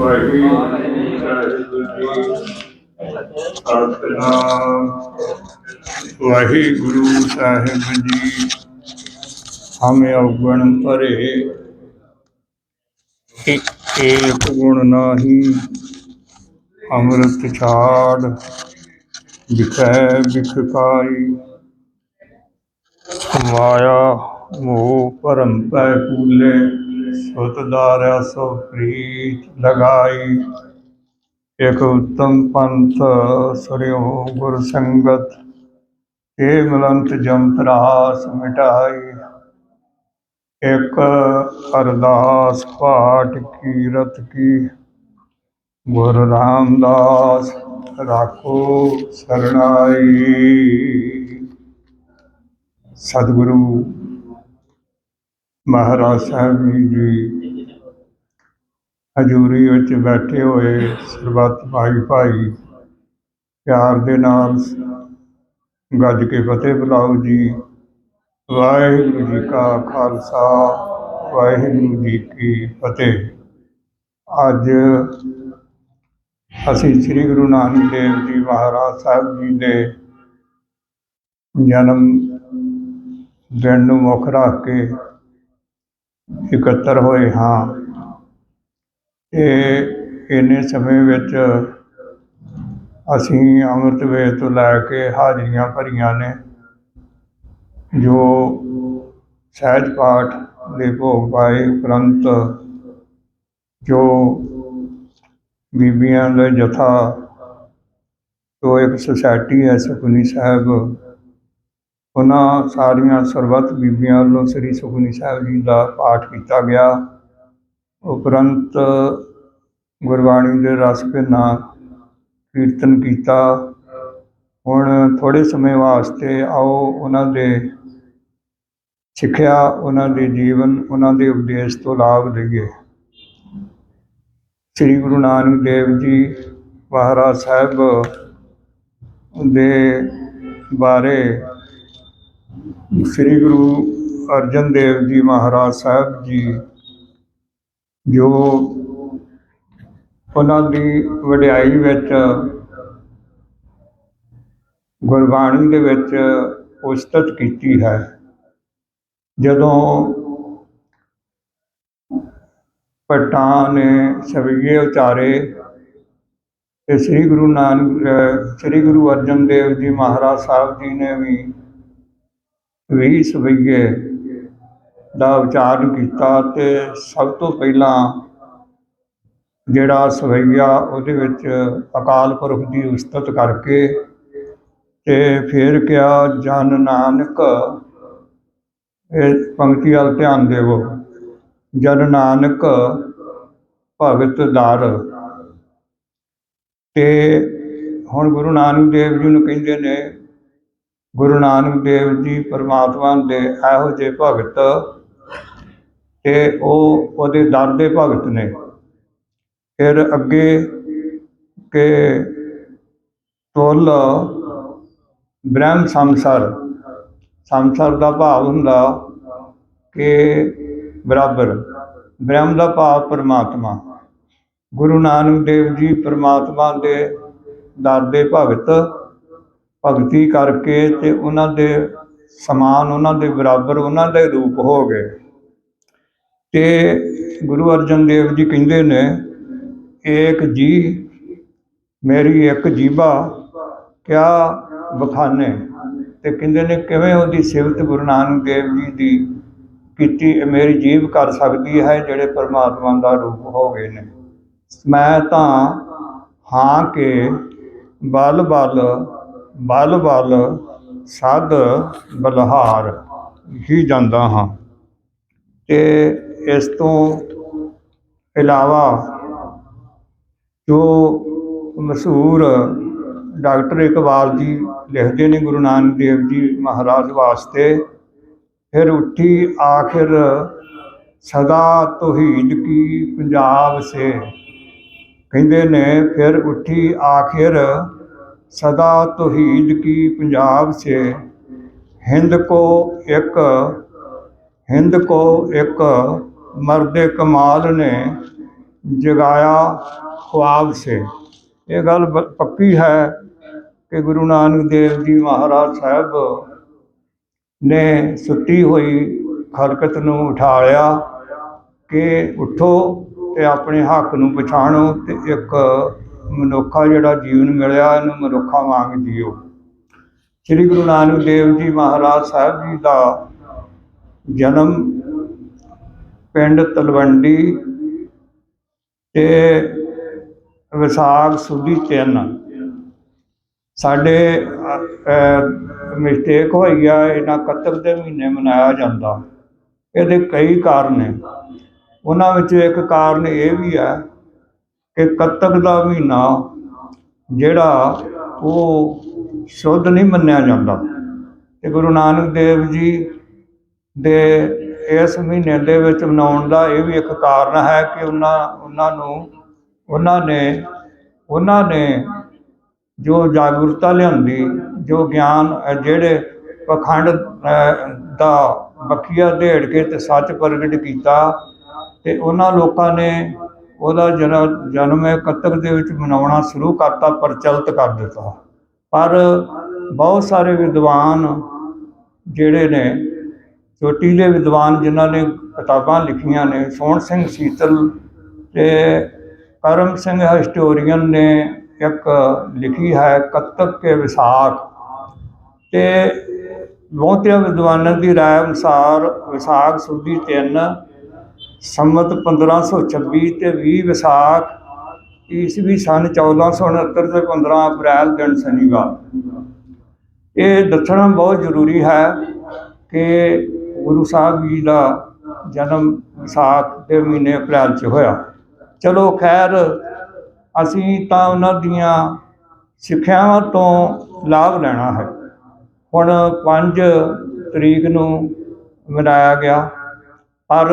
ਵਾਹਿਗੁਰੂ ਜੀ ਸਤਨਾਮ ਵਾਹਿਗੁਰੂ ਸਾਹਿਬ ਜੀ ਹਮੇ ਅਵਗਣ ਭਰੇ। ਇ- ਏਕ ਗੁਣ ਨਾਹੀ ਅੰਮ੍ਰਿਤ ਛਾੜ ਵਿਖੈ ਵਿਖਕਾਈ ਮਾਇਆ ਮੋਹ ਭਰਮ ਪੈ ਕੂਲੇ। ਸੁਤ ਦਾਰਿਆ ਸੋ ਪ੍ਰੀਤ ਲਗਾਈ। ਇਕ ਉਤਮ ਪੰਥ ਸਰਿਓ ਗੁਰ ਸੰਗਤ ਏ ਮਲੰਤ ਜਮ ਤਰਾਸ ਮਿਟਾਈ। ਇਕ ਅਰਦਾਸ ਪਾਠ ਕੀਰਤ ਕੀ, ਗੁਰ ਰਾਮਦਾਸ ਰਾਖੋ ਸਰਣਾਈ। ਸਤਿਗੁਰੂ ਮਹਾਰਾਜ ਸਾਹਿਬ ਜੀ ਜੀ ਹਜ਼ੂਰੀ ਵਿੱਚ ਬੈਠੇ ਹੋਏ ਸਰਬੱਤ ਭਾਈ ਭਾਈ, ਪਿਆਰ ਦੇ ਨਾਲ ਗੱਜ ਕੇ ਫਤਿਹ ਬੁਲਾਓ ਜੀ। ਵਾਹਿਗੁਰੂ ਜੀ ਕਾ ਖਾਲਸਾ, ਵਾਹਿਗੁਰੂ ਜੀ ਕੀ ਫਤਿਹ। ਅੱਜ ਅਸੀਂ ਸ੍ਰੀ ਗੁਰੂ ਨਾਨਕ ਦੇਵ ਜੀ ਮਹਾਰਾਜ ਸਾਹਿਬ ਜੀ ਦੇ ਜਨਮ ਦਿਨ ਨੂੰ ਮੁੱਖ ਰੱਖ ਕੇ ਇਕੱਤਰ ਹੋਏ ਹਾਂ। ਇਹ ਇੰਨੇ ਸਮੇਂ ਵਿੱਚ ਅਸੀਂ ਅੰਮ੍ਰਿਤ ਵੇਲੇ ਤੋਂ ਲੈ ਕੇ ਹਾਜ਼ਰੀਆਂ ਭਰੀਆਂ ਨੇ, ਜੋ ਸਹਿਜ ਪਾਠ ਦੇ ਭੋਗ ਪਾਏ ਉਪਰੰਤ ਜੋ ਬੀਬੀਆਂ ਦਾ ਜਥਾ ਤੋਂ ਇੱਕ ਸੁਸਾਇਟੀ ਹੈ ਸੁਖਨੀ ਸਾਹਿਬ ਉਹਨਾਂ ਸਾਰੀਆਂ ਸਰਬੱਤ ਬੀਬੀਆਂ ਵੱਲੋਂ ਸ੍ਰੀ ਸੁਖਨੀ ਸਾਹਿਬ ਜੀ ਦਾ ਪਾਠ ਕੀਤਾ ਗਿਆ। ਉਪਰੰਤ ਗੁਰਬਾਣੀ ਦੇ ਰਸ ਭਿੰਨਾ ਕੀਰਤਨ ਕੀਤਾ। ਹੁਣ ਥੋੜੇ ਸਮੇਂ ਵਾਸਤੇ ਆਓ ਉਹਨਾਂ ਦੇ ਸਿੱਖਿਆ, ਉਹਨਾਂ ਦੇ ਜੀਵਨ, ਉਹਨਾਂ ਦੇ ਉਪਦੇਸ਼ ਤੋਂ ਲਾਭ ਲਈਏ। ਸ੍ਰੀ ਗੁਰੂ ਨਾਨਕ ਦੇਵ ਜੀ ਮਹਾਰਾਜ ਸਾਹਿਬ ਦੇ ਬਾਰੇ ਸ੍ਰੀ ਗੁਰੂ ਅਰਜਨ ਦੇਵ ਜੀ ਮਹਾਰਾਜ ਸਾਹਿਬ ਜੀ, ਜੋ ਉਹਨਾਂ ਦੀ ਵਡਿਆਈ ਵਿੱਚ, ਗੁਰਬਾਣੀ ਦੇ ਵਿੱਚ ਉਸਤਤ ਕੀਤੀ ਹੈ। ਜਦੋਂ ਭੱਟਾਂ ਨੇ ਸਵੀਏ ਉਚਾਰੇ ਤੇ ਸ੍ਰੀ ਗੁਰੂ ਨਾਨਕ ਸ੍ਰੀ ਗੁਰੂ ਅਰਜਨ ਦੇਵ ਜੀ ਮਹਾਰਾਜ ਸਾਹਿਬ ਜੀ ਨੇ ਵੀ ਵੀ ਸਵਈਏ ਦਾ ਉਚਾਰਨ ਕੀਤਾ ਤੇ ਸਭ ਤੋਂ ਪਹਿਲਾਂ ਜਿਹੜਾ ਸਵਈਆ ਉਹਦੇ ਵਿੱਚ ਅਕਾਲ ਪੁਰਖ ਦੀ ਉਸਤਤ ਕਰਕੇ ਤੇ ਫਿਰ ਕਿਹਾ, ਜਨ ਨਾਨਕ, ਇਹ ਪੰਕਤੀ ਵੱਲ ਧਿਆਨ ਦੇਵੋ। ਜਨ ਨਾਨਕ, ਭਗਤ ਦਰ। ਤੇ ਹੁਣ ਗੁਰੂ ਨਾਨਕ ਦੇਵ ਜੀ ਨੂੰ ਕਹਿੰਦੇ ਨੇ ਗੁਰੂ ਨਾਨਕ ਦੇਵ ਜੀ ਪਰਮਾਤਮਾ ਦੇ ਇਹੋ ਜਿਹੇ ਭਗਤ ਤੇ ਉਹ ਉਹਦੇ ਦਰ ਦੇ ਭਗਤ ਨੇ। ਫਿਰ ਅੱਗੇ ਕਿ ਤੁਲ ਬ੍ਰਹਮ ਸੰਸਾਰ ਸੰਸਾਰ ਦਾ ਭਾਵ ਹੁੰਦਾ ਕਿ ਬਰਾਬਰ, ਬ੍ਰਹਮ ਦਾ ਭਾਵ ਪਰਮਾਤਮਾ। ਗੁਰੂ ਨਾਨਕ ਦੇਵ ਜੀ ਪਰਮਾਤਮਾ ਦੇ ਦਰ ਦੇ ਭਗਤ ਭਗਤੀ ਕਰਕੇ ਤੇ ਉਹਨਾਂ ਦੇ ਸਮਾਨ, ਉਹਨਾਂ ਦੇ ਬਰਾਬਰ, ਉਹਨਾਂ ਦੇ ਰੂਪ ਹੋ ਗਏ। ਤੇ ਗੁਰੂ ਅਰਜਨ ਦੇਵ ਜੀ ਕਹਿੰਦੇ ਨੇ, ਏਕ ਜੀ, ਮੇਰੀ ਇੱਕ ਜੀਭਾ ਕਿਆ ਬਖਾਨੇ? ਤੇ ਕਹਿੰਦੇ ਨੇ, ਕਿਵੇਂ ਉਹਦੀ ਸਿਫਤ ਗੁਰੂ ਨਾਨਕ ਦੇਵ ਜੀ ਦੀ ਕੀਤੀ ਮੇਰੀ ਜੀਵ ਕਰ ਸਕਦੀ ਹੈ, ਜਿਹੜੇ ਪਰਮਾਤਮਾ ਦਾ ਰੂਪ ਹੋ ਗਏ ਨੇ? ਮੈਂ ਤਾਂ ਹਾਂ ਕਿ ਬਲ ਬਲ ਬਲ ਬਲ ਸਦ ਬਲਹਾਰ ਹੀ ਜਾਂਦਾ ਹਾਂ। ਤੇ ਇਸ ਤੋਂ ਇਲਾਵਾ ਜੋ ਮਸ਼ਹੂਰ ਡਾਕਟਰ ਇਕਬਾਲ ਜੀ ਲਿਖਦੇ ਨੇ ਗੁਰੂ ਨਾਨਕ ਦੇਵ ਜੀ ਮਹਾਰਾਜ ਵਾਸਤੇ, ਫਿਰ ਉੱਠੀ ਆਖਿਰ ਸਦਾ ਤੋਹੀਦ ਕੀ ਪੰਜਾਬ ਸੇ। ਕਹਿੰਦੇ ਨੇ, ਫਿਰ ਉੱਠੀ ਆਖਿਰ ਸਦਾ ਤੋਹੀਦ ਕੀ ਪੰਜਾਬ ਸੇ। ਹਿੰਦ ਕੋ ਇੱਕ, ਹਿੰਦ ਕੋ ਇੱਕ ਮਰਦ ਕਮਾਲ ਨੇ ਜਗਾਇਆ ਖੁਆਬ ਸੇ। ਇਹ ਗੱਲ ਬ- ਪੱਕੀ ਹੈ ਕਿ ਗੁਰੂ ਨਾਨਕ ਦੇਵ ਜੀ ਮਹਾਰਾਜ ਸਾਹਿਬ ਨੇ ਸੁੱਤੀ ਹੋਈ ਖਲਕਤ ਨੂੰ ਉਠਾ ਲਿਆ ਕਿ ਉਠੋ ਤੇ ਆਪਣੇ ਹੱਕ ਨੂੰ ਪਛਾਣੋ ਤੇ ਇੱਕ ਮਨੁੱਖਾ ਜਿਹੜਾ ਜੀਵਨ ਮਿਲਿਆ, ਇਹਨੂੰ ਮਨੁੱਖਾ ਵਾਂਗ ਜੀਓ। ਸ੍ਰੀ ਗੁਰੂ ਨਾਨਕ ਦੇਵ ਜੀ ਮਹਾਰਾਜ ਸਾਹਿਬ ਜੀ ਦਾ ਜਨਮ ਪਿੰਡ ਤਲਵੰਡੀ ਤੇ ਵਿਸਾਖ ਸੁਦੀ 3 ਸਾਡੇ ਮਿਸਟੇਕ ਹੋਈ ਆ, ਇਹਨਾਂ ਕੱਤਕ ਦੇ ਮਹੀਨੇ ਮਨਾਇਆ ਜਾਂਦਾ। ਇਹਦੇ ਕਈ ਕਾਰਨ ਨੇ। ਉਹਨਾਂ ਵਿੱਚ ਇੱਕ ਕਾਰਨ ਇਹ ਵੀ ਹੈ ਕਿ ਕੱਤਕ ਦਾ ਮਹੀਨਾ ਜਿਹੜਾ ਉਹ ਸ਼ੁੱਧ ਨਹੀਂ ਮੰਨਿਆ ਜਾਂਦਾ। ਤੇ ਗੁਰੂ ਨਾਨਕ ਦੇਵ ਜੀ ਦੇ ਇਸ ਮਹੀਨੇ ਦੇ ਵਿੱਚ ਮਨਾਉਣ ਦਾ ਇਹ ਵੀ ਇੱਕ ਕਾਰਨ ਹੈ ਕਿ ਉਹਨਾਂ ਉਹਨਾਂ ਨੂੰ, ਉਹਨਾਂ ਨੇ ਉਹਨਾਂ ਨੇ ਜੋ ਜਾਗਰੂਕਤਾ ਲਿਆਂਦੀ, ਜੋ ਗਿਆਨ ਜਿਹੜੇ ਪਖੰਡ ਦਾ ਬਖੀਆ ਢੇੜ ਕੇ ਤੇ ਸੱਚ ਪ੍ਰਗਟ ਕੀਤਾ ਤੇ ਉਹਨਾਂ ਲੋਕਾਂ ਨੇ ਉਹਦਾ ਜਿਹੜਾ ਜਨਮ ਹੈ ਕੱਤਕ ਦੇ ਵਿੱਚ ਮਨਾਉਣਾ ਸ਼ੁਰੂ ਕਰਤਾ, ਪ੍ਰਚਲਿਤ ਕਰ ਦਿੱਤਾ। ਪਰ ਬਹੁਤ ਸਾਰੇ ਵਿਦਵਾਨ ਜਿਹੜੇ ਨੇ, ਚੋਟੀਲੇ ਵਿਦਵਾਨ ਜਿਨ੍ਹਾਂ ਨੇ ਕਿਤਾਬਾਂ ਲਿਖੀਆਂ ਨੇ, ਸੋਹਣ ਸਿੰਘ ਸੀਤਲ ਤੇ ਕਰਮ ਸਿੰਘ ਹਿਸਟੋਰੀਅਨ ਨੇ ਇੱਕ ਲਿਖੀ ਹੈ ਕੱਤਕ ਕੇ ਵਿਸਾਖ। ਤੇ ਬਹੁਤਿਆਂ ਵਿਦਵਾਨਾਂ ਦੀ ਰਾਏ ਅਨੁਸਾਰ ਵਿਸਾਖ ਸੁਦੀ 3 ਸੰਮਤ 1526 ਤੇ 20 ਵਿਸਾਖ ਈਸਵੀ ਸਨ 1469 ਤੇ 15 ਅਪ੍ਰੈਲ ਦਿਨ ਸ਼ਨੀਵਾਰ। ਇਹ ਦੱਸਣਾ ਬਹੁਤ ਜ਼ਰੂਰੀ ਹੈ ਕਿ ਗੁਰੂ ਸਾਹਿਬ ਜੀ ਦਾ ਜਨਮ ਵਿਸਾਖ ਦੇ ਮਹੀਨੇ ਅਪ੍ਰੈਲ 'ਚ ਹੋਇਆ। ਚਲੋ ਖੈਰ, ਅਸੀਂ ਤਾਂ ਉਹਨਾਂ ਦੀਆਂ ਸਿੱਖਿਆਵਾਂ ਤੋਂ ਲਾਭ ਲੈਣਾ ਹੈ। ਹੁਣ 5 ਤਰੀਕ ਨੂੰ ਮਨਾਇਆ ਗਿਆ। ਪਰ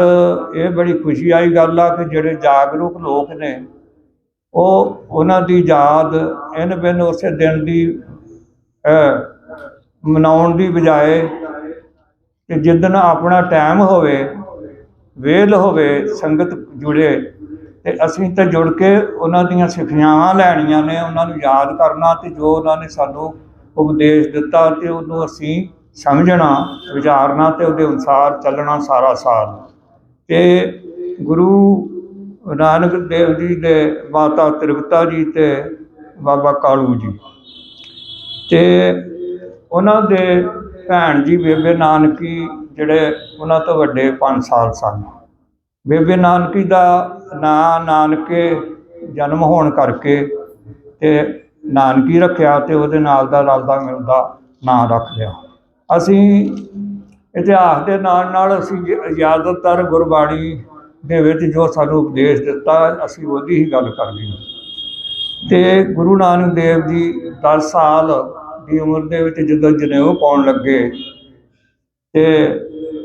ਇਹ ਬੜੀ ਖੁਸ਼ੀ ਵਾਲੀ ਗੱਲ ਆ ਕਿ ਜਿਹੜੇ ਜਾਗਰੂਕ ਲੋਕ ਨੇ, ਉਹ ਉਹਨਾਂ ਦੀ ਯਾਦ ਇਨ ਬਿਨ ਉਸੇ ਦਿਨ ਦੀ ਮਨਾਉਣ ਦੀ ਬਜਾਏ ਕਿ ਜਿੱਦਣ ਆਪਣਾ ਟਾਈਮ ਹੋਵੇ ਵੇਲ ਹੋਵੇ, ਸੰਗਤ ਜੁੜੇ, ਤੇ ਅਸੀਂ ਤਾਂ ਜੁੜ ਕੇ ਉਹਨਾਂ ਦੀਆਂ ਸਿੱਖਿਆਵਾਂ ਲੈਣੀਆਂ ਨੇ, ਉਹਨਾਂ ਨੂੰ ਯਾਦ ਕਰਨਾ ਤੇ ਜੋ ਉਹਨਾਂ ਨੇ ਸਾਨੂੰ ਉਪਦੇਸ਼ ਦਿੱਤਾ ਤੇ ਉਹਨੂੰ ਅਸੀਂ ਸਮਝਣਾ, ਵਿਚਾਰਨਾ ਤੇ ਉਹਦੇ ਅਨੁਸਾਰ ਚੱਲਣਾ ਸਾਰਾ ਸਾਲ। ਅਤੇ ਗੁਰੂ ਨਾਨਕ ਦੇਵ ਜੀ ਦੇ ਮਾਤਾ ਤ੍ਰਿਪਤਾ ਜੀ ਅਤੇ ਬਾਬਾ ਕਾਲੂ ਜੀ ਅਤੇ ਉਹਨਾਂ ਦੇ ਭੈਣ ਜੀ ਬੇਬੇ ਨਾਨਕੀ ਜਿਹੜੇ ਉਹਨਾਂ ਤੋਂ ਵੱਡੇ 5 ਸਾਲ ਸਨ। ਬੇਬੇ ਨਾਨਕੀ ਦਾ ਨਾਂ ਨਾਨਕੇ ਜਨਮ ਹੋਣ ਕਰਕੇ ਤੇ ਨਾਨਕੀ ਰੱਖਿਆ ਤੇ ਉਹਦੇ ਨਾਲ ਦਾ ਰਲਦਾ ਮਿਲਦਾ ਨਾਂ ਰੱਖ ਲਿਆ। ਅਸੀਂ ਇਤਿਹਾਸ ਦੇ ਨਾਲ ਨਾਲ ਅਸੀਂ ਜ਼ਿਆਦਾਤਰ ਗੁਰਬਾਣੀ ਦੇ ਵਿੱਚ ਜੋ ਸਾਨੂੰ ਉਪਦੇਸ਼ ਦਿੱਤਾ, ਅਸੀਂ ਉਹਦੀ ਹੀ ਗੱਲ ਕਰਨੀ ਹੈ। ਤੇ ਗੁਰੂ ਨਾਨਕ ਦੇਵ ਜੀ 10 ਸਾਲ ਦੀ ਉਮਰ ਦੇ ਵਿੱਚ ਜਦੋਂ ਜਨੇਊ ਪਾਉਣ ਲੱਗੇ ਤੇ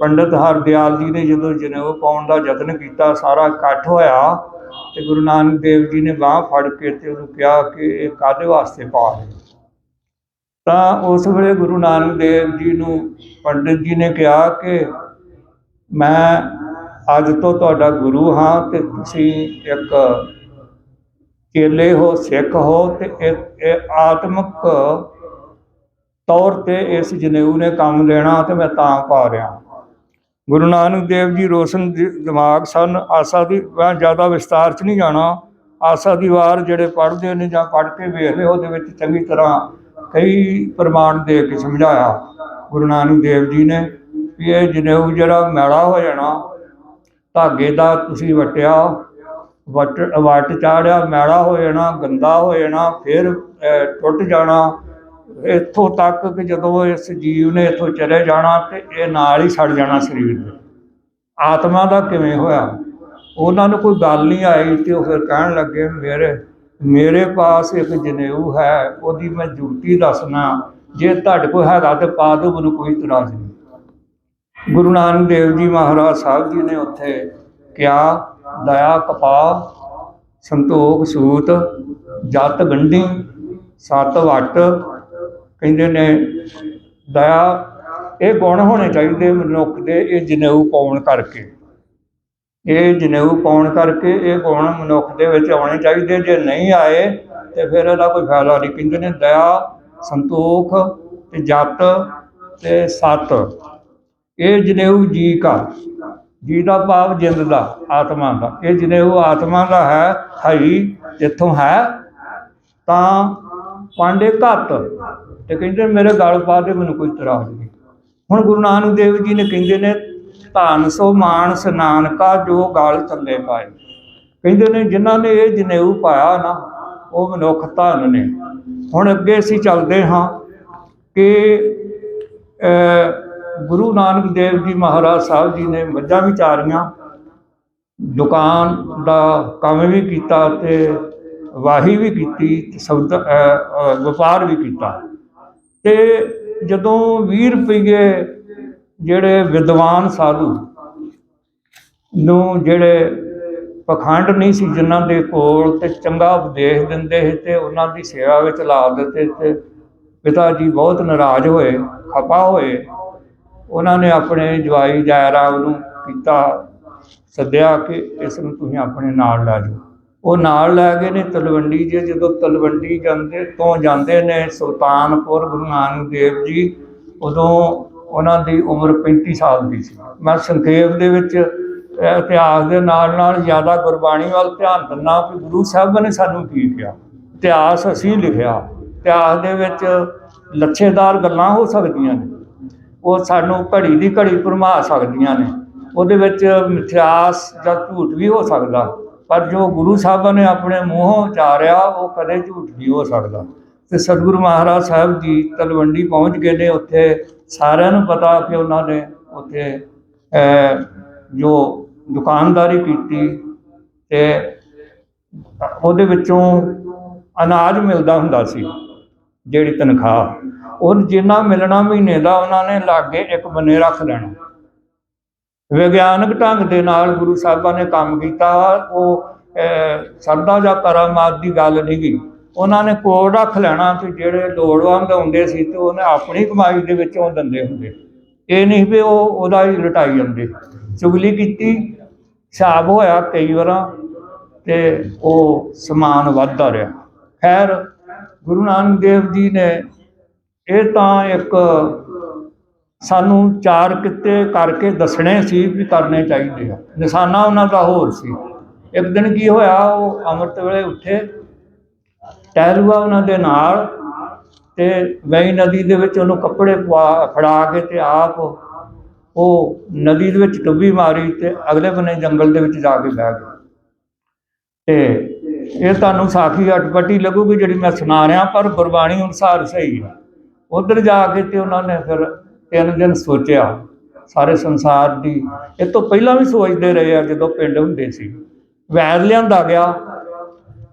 ਪੰਡਤ ਹਰਦਿਆਲ ਜੀ ਨੇ ਜਦੋਂ ਜਨੇਊ ਪਾਉਣ ਦਾ ਯਤਨ ਕੀਤਾ, ਸਾਰਾ ਇਕੱਠ ਹੋਇਆ ਤੇ ਗੁਰੂ ਨਾਨਕ ਦੇਵ ਜੀ ਨੇ ਬਾਹ ਫੜ ਕੇ ਤੇ ਉਹਨੂੰ ਕਿਹਾ ਕਿ ਇਹ ਕਾਦੇ ਵਾਸਤੇ ਪਾ ਰਹੇ ਤਾਂ ਉਸ ਵੇਲੇ ਗੁਰੂ ਨਾਨਕ ਦੇਵ ਜੀ ਨੂੰ ਪੰਡਿਤ ਜੀ ਨੇ ਕਿਹਾ ਕਿ ਮੈਂ ਅੱਜ ਤੋਂ ਤੁਹਾਡਾ ਗੁਰੂ ਹਾਂ ਤੇ ਤੁਸੀਂ ਇੱਕ ਚੇਲੇ ਹੋ, ਸਿੱਖ ਹੋ ਤੇ ਇਹ ਇਹ ਆਤਮਿਕ ਤੌਰ ਤੇ ਇਸ ਜਨੇਊ ਨੇ ਕੰਮ ਲੈਣਾ ਤੇ ਮੈਂ ਤਾਂ ਪਾ ਰਿਹਾ ਗੁਰੂ ਨਾਨਕ ਦੇਵ ਜੀ ਰੋਸ਼ਨ ਦਿਮਾਗ ਸਨ। ਆਸਾ ਦੀ, ਮੈਂ ਜ਼ਿਆਦਾ ਵਿਸਤਾਰ ਚ ਨਹੀਂ ਜਾਣਾ। ਆਸਾ ਦੀ ਵਾਰ ਜਿਹੜੇ ਪੜ੍ਹਦੇ ਨੇ ਜਾਂ ਪੜ੍ਹ ਕੇ ਵੇਖਦੇ, ਉਹਦੇ ਵਿੱਚ ਚੰਗੀ ਤਰ੍ਹਾਂ ਕਈ ਪ੍ਰਮਾਣ ਦੇ ਕੇ ਸਮਝਾਇਆ ਗੁਰੂ ਨਾਨਕ ਦੇਵ ਜੀ ਨੇ ਵੀ ਇਹ ਜਨੇਊ ਜਿਹੜਾ ਮੈਲਾ ਹੋ ਜਾਣਾ, ਧਾਗੇ ਦਾ ਤੁਸੀਂ ਵਟਿਆ, ਵਟ ਵਟ ਚਾੜਿਆ, ਮੈਲਾ ਹੋ ਜਾਣਾ, ਗੰਦਾ ਹੋ ਜਾਣਾ, ਫਿਰ ਟੁੱਟ ਜਾਣਾ, ਇੱਥੋਂ ਤੱਕ ਕਿ ਜਦੋਂ ਇਸ ਜੀਵ ਨੇ ਇੱਥੋਂ ਚਲੇ ਜਾਣਾ ਤੇ ਇਹ ਨਾਲ ਹੀ ਸੜ ਜਾਣਾ ਸਰੀਰ ਦੇ। ਆਤਮਾ ਦਾ ਕਿਵੇਂ ਹੋਇਆ? ਉਹਨਾਂ ਨੂੰ ਕੋਈ ਗੱਲ ਨਹੀਂ ਆਈ ਤੇ ਉਹ ਫਿਰ ਕਹਿਣ ਲੱਗੇ, ਮੇਰੇ ਮੇਰੇ ਪਾਸ ਇੱਕ ਜਨੇਊ ਹੈ, ਉਹਦੀ ਮੈਂ ਜੁਗਤੀ ਦੱਸਣਾ। ਜੇ ਤੁਹਾਡੇ ਕੋਲ ਹੈਗਾ ਤੇ ਪਾ ਦਿਓ, ਮੈਨੂੰ ਕੋਈ ਇਤਰਾਜ਼ ਨਹੀਂ। ਗੁਰੂ ਨਾਨਕ ਦੇਵ ਜੀ ਮਹਾਰਾਜ ਸਾਹਿਬ ਜੀ ਨੇ ਉੱਥੇ ਕਿਹਾ, ਦਇਆ ਕਪਾ ਸੰਤੋਖ, ਸੂਤ, ਜਤ, ਗੰਢੀ, ਸਤ, ਵਟ। ਕਹਿੰਦੇ ਨੇ, ਦਇਆ, ਇਹ ਗੁਣ ਹੋਣੇ ਚਾਹੀਦੇ ਮਨੁੱਖ ਦੇ, ਇਹ ਜਨੇਊ ਪਾਉਣ ਕਰਕੇ। ਇਹ ਜਨੇਊ ਪਾਉਣ ਕਰਕੇ ਇਹ ਗੁਣ ਮਨੁੱਖ ਦੇ ਵਿੱਚ ਆਉਣੇ ਚਾਹੀਦੇ ਜੇ ਨਹੀਂ ਆਏ ਤੇ ਫਿਰ ਇਹਦਾ ਕੋਈ ਫਾਇਦਾ ਨਹੀਂ। ਕਹਿੰਦੇ ਨੇ ਦਇਆ, ਸੰਤੋਖ ਤੇ ਜਤ ਤੇ ਸਤ। ਇਹ ਜਨੇਊ ਜੀ ਕਾ, ਜੀ ਦਾ ਭਾਵ ਜਿੰਦ ਦਾ, ਆਤਮਾ ਦਾ। ਇਹ ਜਨੇਊ ਆਤਮਾ ਦਾ ਹੈ, ਹਈ, ਜਿੱਥੋਂ ਹੈ, ਤਾਂ ਪਾਂਡੇ ਘੱਟ। ਤੇ ਕਹਿੰਦੇ ਮੇਰੇ ਗਲ ਪਾ ਦੇ, ਮੈਨੂੰ ਕੋਈ ਤਰਾਜ ਨਹੀਂ। ਹੁਣ ਗੁਰੂ ਨਾਨਕ ਦੇਵ ਜੀ ਨੇ ਕਹਿੰਦੇ ਨੇ ਧੰਨ ਸੋ ਮਾਨਸ ਨਾਨਕਾ ਜੋ ਗਾਲ ਥੱਲੇ ਪਾਏ। ਕਹਿੰਦੇ ਨੇ, ਜਿਨ੍ਹਾਂ ਨੇ ਇਹ ਜਨੇਊ ਪਾਇਆ ਨਾ, ਉਹ ਮਨੁੱਖ ਧਨ ਨੇ। ਹੁਣ ਅੱਗੇ ਅਸੀਂ ਚੱਲਦੇ ਹਾਂ ਕਿ ਗੁਰੂ ਨਾਨਕ ਦੇਵ ਜੀ ਮਹਾਰਾਜ ਸਾਹਿਬ ਜੀ ਨੇ ਮੱਝਾਂ ਵੀ ਚਾਰੀਆਂ, ਦੁਕਾਨ ਦਾ ਕੰਮ ਵੀ ਕੀਤਾ ਤੇ ਵਾਹੀ ਵੀ ਕੀਤੀ ਤੇ ਸੌਦਾ ਵਪਾਰ ਵੀ ਕੀਤਾ। ਤੇ ਜਦੋਂ 20 ਰੁਪਏ ਜਿਹੜੇ ਵਿਦਵਾਨ ਸਾਧੂ ਨੂੰ ਜਿਹੜੇ ਪਖੰਡ ਨਹੀਂ ਸੀ, ਜਿਨ੍ਹਾਂ ਦੇ ਕੋਲ ਤੇ ਚੰਗਾ ਉਪਦੇਸ਼ ਦਿੰਦੇ ਸੀ ਤੇ ਉਹਨਾਂ ਦੀ ਸੇਵਾ ਵਿੱਚ ਲਾ ਦਿੱਤੇ ਤੇ ਪਿਤਾ ਜੀ ਬਹੁਤ ਨਾਰਾਜ਼ ਹੋਏ, ਖਪਾ ਹੋਏ। ਉਹਨਾਂ ਨੇ ਆਪਣੇ ਜਵਾਈ ਜਾਇਰਾ ਨੂੰ ਕੀਤਾ, ਸੱਦਿਆ ਕਿ ਇਸ ਨੂੰ ਤੁਸੀਂ ਆਪਣੇ ਨਾਲ ਲੈ ਜਾਓ। ਉਹ ਨਾਲ ਲੈ ਗਏ ਨੇ ਤਲਵੰਡੀ ਜੇ। ਜਦੋਂ ਤਲਵੰਡੀ ਜਾਂਦੇ, ਤੋਂ ਜਾਂਦੇ ਨੇ ਸੁਲਤਾਨਪੁਰ ਗੁਰੂ ਨਾਨਕ ਦੇਵ ਜੀ, ਉਦੋਂ ਉਹਨਾਂ ਦੀ ਉਮਰ 35 ਸਾਲ ਦੀ ਸੀ। ਮੈਂ ਸੰਖੇਪ ਦੇ ਵਿੱਚ ਇਤਿਹਾਸ ਦੇ ਨਾਲ ਨਾਲ ਜ਼ਿਆਦਾ ਗੁਰਬਾਣੀ ਵੱਲ ਧਿਆਨ ਦਿੰਦਾ ਕਿ ਗੁਰੂ ਸਾਹਿਬ ਨੇ ਸਾਨੂੰ ਕੀ ਕਿਹਾ। ਇਤਿਹਾਸ ਅਸੀਂ ਲਿਖਿਆ। ਇਤਿਹਾਸ ਦੇ ਵਿੱਚ ਲੱਛੇਦਾਰ ਗੱਲਾਂ ਹੋ ਸਕਦੀਆਂ ਨੇ। ਉਹ ਸਾਨੂੰ ਘੜੀ ਦੀ ਘੜੀ ਭਰਮਾ ਸਕਦੀਆਂ ਨੇ। ਉਹਦੇ ਵਿੱਚ ਮਿਥਿਆਸ ਜਾਂ ਝੂਠ ਵੀ ਹੋ ਸਕਦਾ। ਪਰ ਜੋ ਗੁਰੂ ਸਾਹਿਬ ਨੇ ਆਪਣੇ ਮੂੰਹੋਂ ਉਚਾਰਿਆ, ਉਹ ਕਦੇ ਝੂਠ ਨਹੀਂ ਹੋ ਸਕਦਾ। ਤੇ ਸਤਿਗੁਰੂ ਮਹਾਰਾਜ ਸਾਹਿਬ ਜੀ ਤਲਵੰਡੀ ਪਹੁੰਚ ਗਏ ਨੇ ਉੱਥੇ। ਸਾਰਿਆਂ ਨੂੰ ਪਤਾ ਕਿ ਉਹਨਾਂ ਨੇ ਉੱਥੇ ਜੋ ਦੁਕਾਨਦਾਰੀ ਕੀਤੀ ਤੇ ਉਹਦੇ ਵਿੱਚੋਂ ਅਨਾਜ ਮਿਲਦਾ ਹੁੰਦਾ ਸੀ, ਜਿਹੜੀ ਤਨਖਾਹ। ਉਹ ਜਿੰਨਾ ਮਿਲਣਾ ਮਹੀਨੇ ਦਾ ਉਹਨਾਂ ਨੇ ਲਾਗੇ ਇੱਕ ਬੰਨੇ ਰੱਖ ਲੈਣਾ। ਵਿਗਿਆਨਕ ਢੰਗ ਦੇ ਨਾਲ ਗੁਰੂ ਸਾਹਿਬਾਂ ਨੇ ਕੰਮ ਕੀਤਾ। ਉਹ ਸਰਦਾ ਜਾਂ ਕਰਾਮਾਤ ਦੀ ਗੱਲ ਨਹੀਂ ਗਈ। ਉਹਨਾਂ ਨੇ ਕੋਲ ਰੱਖ ਲੈਣਾ ਕਿ ਜਿਹੜੇ ਲੋੜਵੰਦ ਹੁੰਦੇ ਸੀ ਤੇ ਉਹਨੇ ਆਪਣੀ ਕਮਾਈ ਦੇ ਵਿੱਚੋਂ ਦਿੰਦੇ ਹੁੰਦੇ। ਇਹ ਨਹੀਂ ਵੀ ਉਹ ਉਹਦਾ ਹੀ ਲਟਾਈ ਜਾਂਦੇ। ਚੁਗਲੀ ਕੀਤੀ ਹਿਸਾਬ ਹੋਇਆ ਕਈ ਵਾਰਾਂ ਤੇ ਉਹ ਸਮਾਨ ਵੱਧਦਾ ਰਿਹਾ। ਖੈਰ, ਗੁਰੂ ਨਾਨਕ ਦੇਵ ਜੀ ਨੇ ਇਹ ਤਾਂ ਇੱਕ ਸਾਨੂੰ ਚਾਰ ਕਿੱਤੇ ਕਰਕੇ ਦੱਸਣੇ ਸੀ ਵੀ ਕਰਨੇ ਚਾਹੀਦੇ ਆ। ਨਿਸ਼ਾਨਾ ਉਹਨਾਂ ਦਾ ਹੋਰ ਸੀ। ਇੱਕ ਦਿਨ ਕੀ ਹੋਇਆ, ਉਹ ਅੰਮ੍ਰਿਤ ਵੇਲੇ ਉੱਠੇ ਟਹਿਲੂਆ ਉਹਨਾਂ ਦੇ ਨਾਲ ਤੇ ਵਈ ਨਦੀ ਦੇ ਵਿੱਚ ਉਹਨੂੰ ਕੱਪੜੇ ਪਵਾ, ਫੜਾ ਕੇ ਤੇ ਆਪ ਉਹ ਨਦੀ ਦੇ ਵਿੱਚ ਡੁੱਬੀ ਮਾਰੀ ਤੇ ਅਗਲੇ ਬੰਨੇ ਜੰਗਲ ਦੇ ਵਿੱਚ ਜਾ ਕੇ ਬਹਿ ਗਏ। ਤੇ ਇਹ ਤੁਹਾਨੂੰ ਸਾਖੀ ਅਟਪਟੀ ਲੱਗੂਗੀ ਜਿਹੜੀ ਮੈਂ ਸੁਣਾ ਰਿਹਾ, ਪਰ ਗੁਰਬਾਣੀ ਅਨੁਸਾਰ ਸਹੀ ਹੈ। ਉਧਰ ਜਾ ਕੇ ਤੇ ਉਹਨਾਂ ਨੇ ਫਿਰ ਤਿੰਨ ਦਿਨ ਸੋਚਿਆ, ਸਾਰੇ ਸੰਸਾਰ ਦੀ, ਇਹ ਤੋਂ ਪਹਿਲਾਂ ਵੀ ਸੋਚਦੇ ਰਹੇ ਆ ਜਦੋਂ ਪਿੰਡ ਹੁੰਦੇ ਸੀ। ਵੈਦ ਲਿਆਂਦਾ ਗਿਆ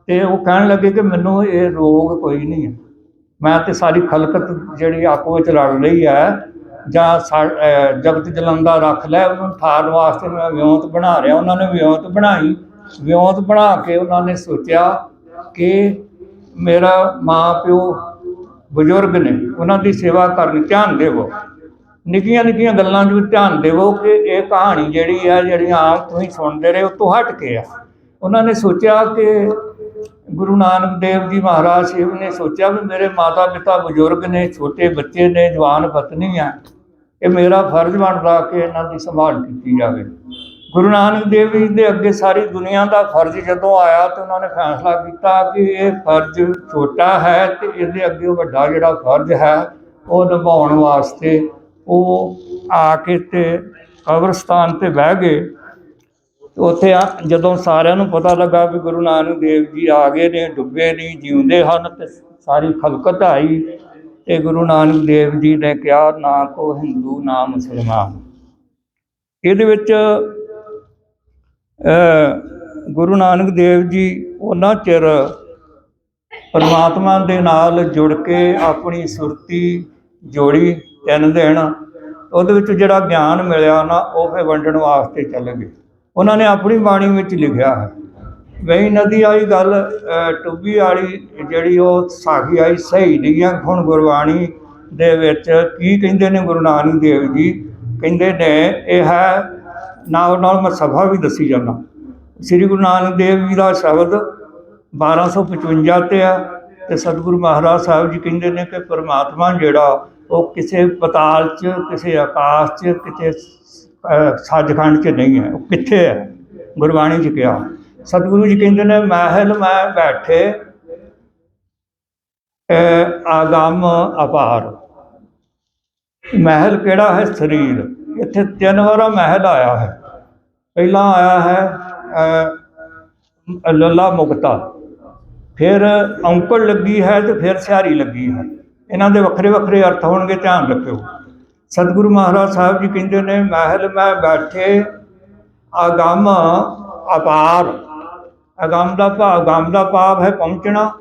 ਤੇ ਉਹ ਕਹਿਣ ਲੱਗੇ ਕਿ ਮੈਨੂੰ ਇਹ ਰੋਗ ਕੋਈ ਨਹੀਂ ਹੈ। ਮੈਂ ਤੇ ਸਾਰੀ ਖਲਕਤ ਜਿਹੜੀ ਆਪੋ ਵਿੱਚ ਲੜ ਰਹੀ ਹੈ, ਜਾਂ ਸਾ- ਅਹ ਜਗਤ ਜਲੰਦਾ ਰੱਖ ਲੈ ਉਹਨੂੰ ਠਾਰਨ ਵਾਸਤੇ ਮੈਂ ਵਿਉਂਤ ਬਣਾ ਰਿਹਾ। ਉਹਨਾਂ ਨੇ ਵਿਉਂਤ ਬਣਾਈ। ਵਿਉਂਤ ਬਣਾ ਕੇ ਉਹਨਾਂ ਨੇ ਸੋਚਿਆ ਕਿ ਮੇਰਾ ਮਾਂ ਪਿਓ ਬਜ਼ੁਰਗ ਨੇ, ਉਹਨਾਂ ਦੀ ਸੇਵਾ ਕਰਨ ਧਿਆਨ ਦੇਵੋ। ਨਿੱਕੀਆਂ ਨਿੱਕੀਆਂ ਗੱਲਾਂ 'ਚ ਵੀ ਧਿਆਨ ਦੇਵੋ ਕਿ ਇਹ ਕਹਾਣੀ ਜਿਹੜੀ ਆ ਜਿਹੜੀਆਂ ਆਪ ਤੁਸੀਂ ਸੁਣਦੇ ਰਹੇ, ਉਹ ਤੋਂ ਹਟ ਕੇ ਆ। ਉਹਨਾਂ ਨੇ ਸੋਚਿਆ ਕਿ ਗੁਰੂ ਨਾਨਕ ਦੇਵ ਜੀ ਮਹਾਰਾਜ ਸਾਹਿਬ ਨੇ ਸੋਚਿਆ ਵੀ ਮੇਰੇ ਮਾਤਾ ਪਿਤਾ ਬਜ਼ੁਰਗ ਨੇ, ਛੋਟੇ ਬੱਚੇ ਨੇ, ਜਵਾਨ ਪਤਨੀ ਆ ਇਹ ਮੇਰਾ ਫਰਜ਼ ਬਣਦਾ ਕਿ ਇਹਨਾਂ ਦੀ ਸੰਭਾਲ ਕੀਤੀ ਜਾਵੇ। ਗੁਰੂ ਨਾਨਕ ਦੇਵ ਜੀ ਦੇ ਅੱਗੇ ਸਾਰੀ ਦੁਨੀਆ ਦਾ ਫਰਜ਼ ਜਦੋਂ ਆਇਆ ਤੇ ਉਹਨਾਂ ਨੇ ਫੈਸਲਾ ਕੀਤਾ ਕਿ ਇਹ ਫਰਜ਼ ਛੋਟਾ ਹੈ ਤੇ ਇਹਦੇ ਅੱਗੇ ਵੱਡਾ ਜਿਹੜਾ ਫਰਜ਼ ਹੈ, ਉਹ ਨਿਭਾਉਣ ਵਾਸਤੇ ਉਹ ਆ ਕੇ ਤੇ ਕਬਰਸਤਾਨ ਤੇ ਬਹਿ ਗਏ। ਉੱਥੇ ਆ, ਜਦੋਂ ਸਾਰਿਆਂ ਨੂੰ ਪਤਾ ਲੱਗਾ ਵੀ ਗੁਰੂ ਨਾਨਕ ਦੇਵ ਜੀ ਆ ਗਏ ਨੇ, ਡੁੱਬੇ ਨਹੀਂ ਜਿਉਂਦੇ ਹਨ ਤੇ ਸਾਰੀ ਖਲਕਤ ਆਈ ਤੇ ਗੁਰੂ ਨਾਨਕ ਦੇਵ ਜੀ ਨੇ ਕਿਹਾ, ਨਾ ਕੋ ਹਿੰਦੂ, ਨਾ ਮੁਸਲਮਾਨ। ਇਹਦੇ ਵਿੱਚ ਗੁਰੂ ਨਾਨਕ ਦੇਵ ਜੀ ਉਹਨਾਂ ਚਿਰ ਪਰਮਾਤਮਾ ਦੇ ਨਾਲ ਜੁੜ ਕੇ ਆਪਣੀ ਸੁਰਤੀ ਜੋੜੀ ਤਿੰਨ ਦਿਨ, ਉਹਦੇ ਵਿੱਚ ਜਿਹੜਾ ਗਿਆਨ ਮਿਲਿਆ ਨਾ, ਉਹ ਫਿਰ ਵੰਡਣ ਵਾਸਤੇ ਚੱਲ ਗਏ। ਉਹਨਾਂ ਨੇ ਆਪਣੀ ਬਾਣੀ ਵਿੱਚ ਲਿਖਿਆ ਹੈ। ਵਈ ਨਦੀ ਵਾਲੀ ਗੱਲ ਟੁੱਬੀ ਵਾਲੀ ਜਿਹੜੀ ਉਹ ਸਾਖੀ ਆਈ, ਸਹੀ ਨਹੀਂ ਆ, ਹੁਣ ਗੁਰਬਾਣੀ ਦੇ ਵਿੱਚ ਕੀ ਕਹਿੰਦੇ ਨੇ ਗੁਰੂ ਨਾਨਕ ਦੇਵ ਜੀ? ਕਹਿੰਦੇ ਨੇ, ਇਹ ਹੈ ਨਾਲ ਨਾਲ ਮੈਂ ਸਭਾ ਵੀ ਦੱਸੀ ਜਾਂਦਾ। ਸ੍ਰੀ ਗੁਰੂ ਨਾਨਕ ਦੇਵ ਜੀ ਦਾ ਸ਼ਬਦ 1255 ਤੇ ਆ ਤੇ ਸਤਿਗੁਰੂ ਮਹਾਰਾਜ ਸਾਹਿਬ ਜੀ ਕਹਿੰਦੇ ਨੇ ਕਿ ਪਰਮਾਤਮਾ ਜਿਹੜਾ ਉਹ ਕਿਸੇ ਪਤਾਲ 'ਚ, ਕਿਸੇ ਆਕਾਸ਼ 'ਚ ਕਿਤੇ ਸੱਚਖੰਡ 'ਚ ਨਹੀਂ ਹੈ। ਉਹ ਕਿੱਥੇ ਹੈ? ਗੁਰਬਾਣੀ 'ਚ ਕਿਹਾ। ਸਤਿਗੁਰੂ ਜੀ ਕਹਿੰਦੇ ਨੇ ਮਹਿਲ ਮੈਂ ਬੈਠੇ ਅਹ, ਆਗਮ ਅਪਾਰ। ਮਹਿਲ ਕਿਹੜਾ ਹੈ? ਸਰੀਰ। ਇੱਥੇ ਤਿੰਨ ਵਾਰਾ ਮਹਿਲ ਆਇਆ ਹੈ। ਪਹਿਲਾਂ ਆਇਆ ਹੈ ਲੱਲਾ ਮੁਕਤਾ। ਫਿਰ ਔਂਕੜ ਲੱਗੀ ਹੈ ਤੇ ਫਿਰ ਸਿਆਰੀ ਲੱਗੀ ਹੈ। ਇਹਨਾਂ ਦੇ ਵੱਖਰੇ ਵੱਖਰੇ ਅਰਥ ਹੋਣਗੇ ਧਿਆਨ ਰੱਖਿਓ। ਸਤਿਗੁਰੂ ਮਹਾਰਾਜ ਸਾਹਿਬ ਜੀ ਕਹਿੰਦੇ ਨੇ, ਮਹਿਲ ਮੈਂ ਬੈਠੇ, ਅਗੰਮ ਅਪਾਰ। ਅਗੰਮ ਦਾ ਭਾਵ ਅਗੰਮ ਦਾ ਭਾਵ ਹੈ ਪਹੁੰਚਣਾ।